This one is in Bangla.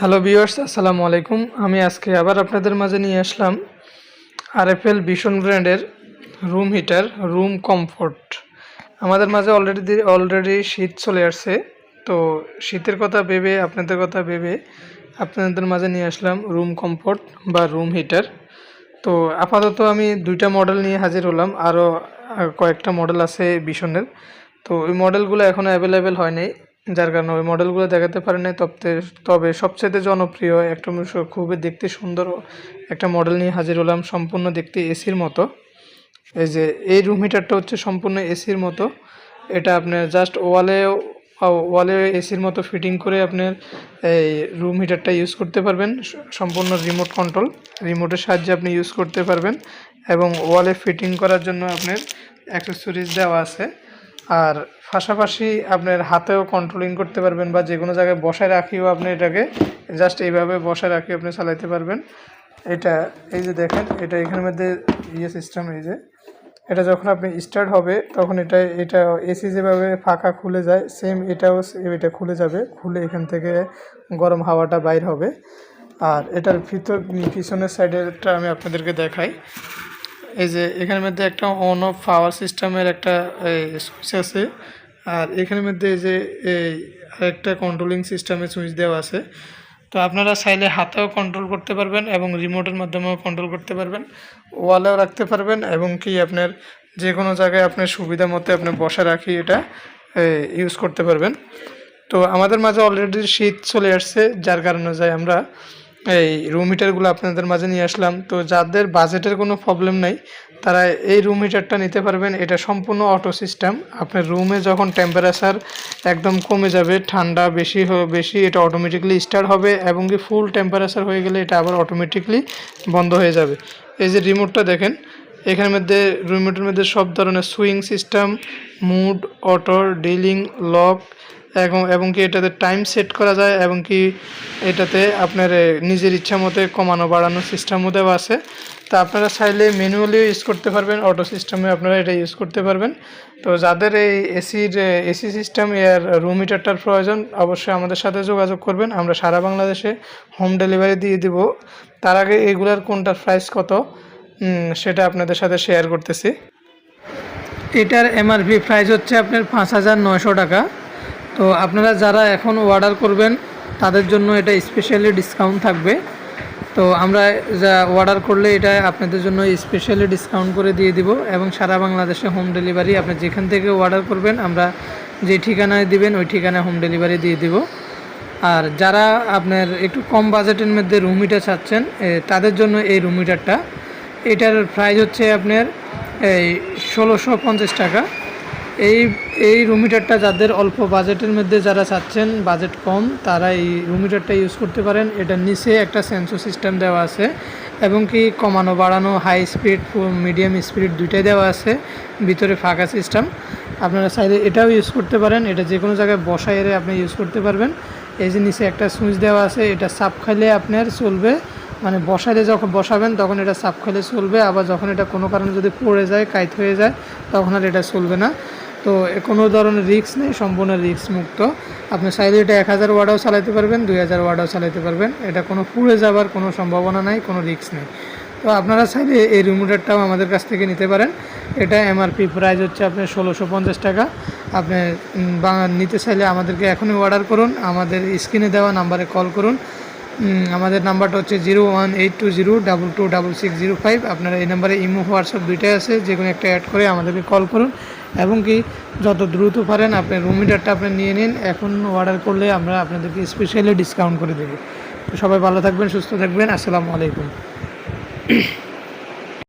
হ্যালো ভিউয়ার্স আসসালামু আলাইকুম। আমি আজকে আবার আপনাদের মাঝে নিয়ে আসলাম আরএফএল ভীষণ ব্র্যান্ডের রুম হিটার রুম কমফোর্ট আমাদের মাঝে অলরেডি অলরেডি শীত চলে আসছে, তো শীতের কথা ভেবে, আপনাদের কথা ভেবে আপনাদের মাঝে নিয়ে আসলাম রুম কমফোর্ট বা রুম হিটার তো আপাতত আমি দুইটা মডেল নিয়ে হাজির হলাম, আরও কয়েকটা মডেল আছে ভীষণের। তো ওই মডেলগুলো এখনও অ্যাভেলেবেল হয়নি যার কারণে ওই মডেলগুলো দেখাতে পারি নাই, তবে তবে সবচেয়ে জনপ্রিয় একটা খুবই দেখতে সুন্দর একটা মডেল নিয়ে হাজির হলাম সম্পূর্ণ দেখতে এসির মতো। এই যে, এই রুম হিটারটা হচ্ছে সম্পূর্ণ এসির মতো। এটা আপনার জাস্ট ওয়ালে ওয়ালে এসির মতো ফিটিং করে আপনার এই রুম হিটারটা ইউজ করতে পারবেন। সম্পূর্ণ রিমোট কন্ট্রোল রিমোটের সাহায্যে আপনি ইউজ করতে পারবেন। এবং ওয়ালে ফিটিং করার জন্য আপনার অ্যাক্সেসরিজ দেওয়া আছে। আর পাশাপাশি আপনার হাতেও কন্ট্রোলিং করতে পারবেন বা যে কোনো জায়গায় বসায় রাখিও আপনি এটাকে। জাস্ট এইভাবে বসায় রাখি আপনি চালাইতে পারবেন। এটা এই যে দেখেন, এটা এখানের মধ্যে ইয়ে সিস্টেম এই যে। এটা যখন আপনি স্টার্ট হবে, তখন এটা এটা এসি যেভাবে ফাঁকা খুলে যায় সেম এটাও এটা খুলে যাবে, খুলে এখান থেকে গরম হাওয়াটা বাইর হবে। আর এটার ভিতর পিছনের সাইডেরটা আমি আপনাদেরকে দেখাই। এই যে এখানের মধ্যে একটা অন অফ পাওয়ার সিস্টেমের একটা সুইচ আছে। আর এখানের মধ্যে এই যে এই একটা কন্ট্রোলিং সিস্টেমের সুইচ দেওয়া আছে। তো আপনারা চাইলে হাতেও কন্ট্রোল করতে পারবেন এবং রিমোটের মাধ্যমেও কন্ট্রোল করতে পারবেন। ওয়ালেও রাখতে পারবেন এবং কি আপনার যে কোনো জায়গায় আপনার সুবিধা মতো আপনি বসা রাখি এটা ইউজ করতে পারবেন। তো আমাদের মাঝে অলরেডি শীত চলে আসছে, যার কারণে যাই আমরা এই রুম হিটারগুলো আপনাদের মাঝে নিয়ে আসলাম। তো যাদের বাজেটের কোনো প্রবলেম নাই, তারা এই রুম হিটারটা নিতে পারবেন। এটা সম্পূর্ণ অটো সিস্টেম আপনার রুমে যখন টেম্পারেচার একদম কমে যাবে, ঠান্ডা বেশি বেশি, এটা অটোমেটিকলি স্টার্ট হবে এবং কি ফুল টেম্পারেচার হয়ে গেলে এটা আবার অটোমেটিকলি বন্ধ হয়ে যাবে। এই যে রিমোটটা দেখেন এখানের মধ্যে রিমোটের মধ্যে সব ধরনের swing system mode auto dealing lock এবং এবং কি এটাতে টাইম সেট করা যায় এবং কি এটাতে আপনার নিজের ইচ্ছা মতে কমানো, বাড়ানোর সিস্টেমও দেওয়া আছে। তা আপনারা চাইলে ম্যানুয়ালিও ইউজ করতে পারবেন অটো সিস্টেমে আপনারা এটা ইউজ করতে পারবেন। তো যাদের এই এসির এসি সিস্টেম এর রুম হিটারটার প্রয়োজন, অবশ্যই আমাদের সাথে যোগাযোগ করবেন। আমরা সারা বাংলাদেশে হোম ডেলিভারি দিয়ে দিব। তার আগে এগুলার কোনটার প্রাইস কত? সেটা আপনাদের সাথে শেয়ার করতেছি। এটার এমআরপি প্রাইস হচ্ছে আপনার পাঁচ হাজার নয়শো টাকা। তো আপনারা যারা এখন অর্ডার করবেন, তাদের জন্য এটা স্পেশালি ডিসকাউন্ট থাকবে। তো আমরা যা অর্ডার করলে এটা আপনাদের জন্য স্পেশালি ডিসকাউন্ট করে দিয়ে দিব এবং সারা বাংলাদেশে হোম ডেলিভারি আপনি যেখান থেকে অর্ডার করবেন, আমরা যে ঠিকানায় দিবেন, ওই ঠিকানায় হোম ডেলিভারি দিয়ে দিব। আর যারা আপনার একটু কম বাজেটের মধ্যে রুম হিটার চাচ্ছেন তাদের জন্য এই রুম হিটারটা এটার প্রাইস হচ্ছে আপনার, এই, ষোলোশো পঞ্চাশ টাকা। এই এই রুম হিটারটা যাদের অল্প বাজেটের মধ্যে যারা চাচ্ছেন বাজেট কম, তারা এই রুম হিটারটা ইউজ করতে পারেন। এটার নিচে একটা সেন্সর সিস্টেম দেওয়া আছে এবং কি কমানো, বাড়ানো হাই স্পিড মিডিয়াম স্পিড দুইটাই দেওয়া আছে, ভিতরে ফাঁকা সিস্টেম আপনারা চাইলে এটাও ইউজ করতে পারেন। এটা যে কোনো জায়গায় বসা এরে আপনি ইউজ করতে পারবেন। এই যে নিচে একটা সুইচ দেওয়া আছে, এটা সাপ খাইলে আপনার চলবে। মানে বসাইলে যখন বসাবেন, তখন এটা সাপ খাইলে চলবে। আবার যখন এটা কোনো কারণে যদি পড়ে যায় কাইত হয়ে যায়, তখন আর এটা চলবে না। তো কোনো ধরনের রিক্স নেই, সম্পূর্ণ রিক্স মুক্ত। আপনি চাইলে এটা এক হাজার ওয়ার্ডাও চালাতে পারবেন, দুই হাজার ওয়ার্ডও চালাতে পারবেন। এটা কোনো পুড়ে যাবার কোনো সম্ভাবনা নাই, কোনো রিক্স নেই। তো আপনারা চাইলে এই রিমোটারটাও আমাদের কাছ থেকে নিতে পারেন। এটা এমআরপি প্রাইস হচ্ছে আপনার ষোলোশো পঞ্চাশ টাকা। আপনি নিতে চাইলে আমাদেরকে এখনই অর্ডার করুন। আমাদের স্ক্রিনে দেওয়া নাম্বারে কল করুন। আমাদের নাম্বারটা হচ্ছে zero one eight two zero double two double six zero five আপনারা এই নাম্বারে ইমো, হোয়াটসঅ্যাপ দুইটাই আছে। যে কোনো একটা অ্যাড করে আমাদেরকে কল করুন। এবং কি যত দ্রুত পারেন আপনি রুম হিটারটা আপনি নিয়ে নিন। এখন অর্ডার করলে আমরা আপনাদেরকে স্পেশালি ডিসকাউন্ট করে দেবো। সবাই ভালো থাকবেন, সুস্থ থাকবেন। আসসালামু আলাইকুম।